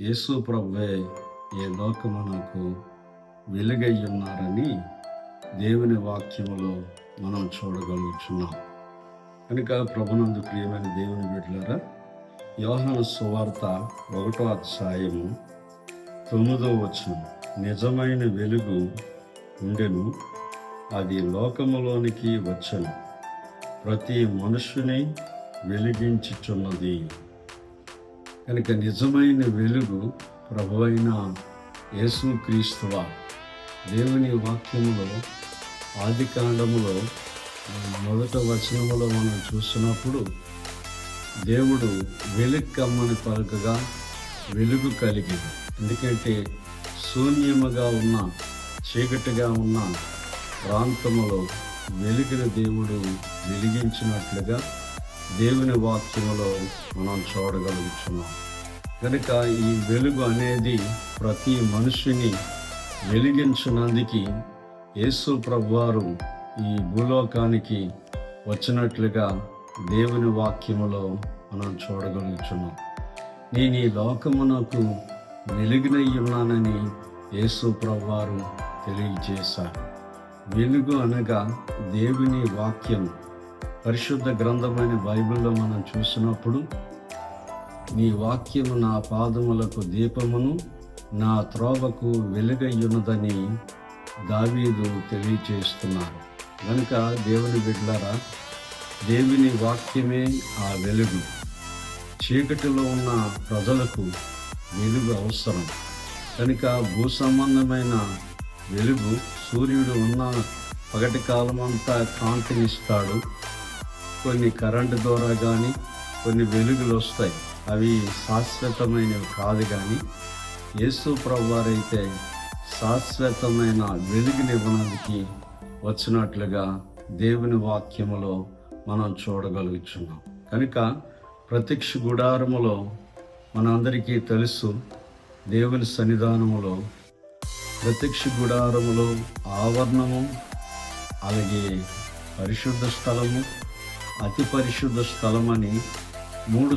యేసు ప్రభువే ఈ లోకమునకు వెలుగై ఉన్నారని దేవుని వాక్యములో మనం చూడగలుగుతున్నాం కనుక ప్రభునందు ప్రియమైన దేవుని బిడ్డలారా యోహన సువార్త ఒకటో అధ్యాయము తొమ్మిదో వచనం. నిజమైన వెలుగు ఉండెను అది లోకములోనికి వచ్చను. ప్రతి మనుషుని వెలిగించుచున్నది. కనుక నిజమైన వెలుగు ప్రభువైన యేసుక్రీస్తువ దేవుని వాక్యములో ఆది కాండములో మొదట వచనములో మనం చూసినప్పుడు దేవుడు వెలుక్కమ్మని పలుకగా వెలుగు కలిగింది. ఎందుకంటే శూన్యముగా ఉన్న చీకటిగా ఉన్న ప్రాంతములో వెలుగున దేవుడు వెలిగించినట్లుగా దేవుని వాక్యములో మనం చూడగలుగుతున్నాం. కనుక ఈ వెలుగు అనేది ప్రతి మనిషిని వెలిగించినందుకు యేసు ప్రభువారు ఈ భూలోకానికి వచ్చినట్లుగా దేవుని వాక్యములో మనం చూడగలుగుతున్నాం నేను ఈ లోకమునకు వెలుగునై ఉన్నానని యేసు ప్రభువారు తెలియజేశారు. వెలుగు అనగా దేవుని వాక్యం. పరిశుద్ధ గ్రంథమైన బైబిల్లో మనం చూసినప్పుడు నీ వాక్యము నా పాదములకు దీపమును నా త్రోవకు వెలుగయ్యున్నదని దావీదు తెలియచేస్తున్నారు కనుక దేవుని బిడ్డలారా దేవుని వాక్యమే ఆ వెలుగు. చీకటిలో ఉన్న ప్రజలకు వెలుగు అవసరం. కనుక భూ సంబంధమైన వెలుగు సూర్యుడు ఉన్న పగటి కాలం అంతా కాంతినిస్తాడు. కొన్ని కరెంటు ద్వారా కానీ కొన్ని వెలుగులు వస్తాయి. అవి శాశ్వతమైనవి కాదు కానీ యేసు ప్రభువారైతే శాశ్వతమైన వెలుగునివ్వడానికి వచ్చినట్లుగా దేవుని వాక్యములో మనం చూడగలుగుతున్నాం కనుక ప్రత్యక్ష గుడారములో మనందరికీ తెలుసు దేవుని సన్నిధానములో ప్రత్యక్ష గుడారములో ఆవరణము అలాగే పరిశుద్ధ స్థలము అతి పరిశుద్ధ స్థలం అని మూడు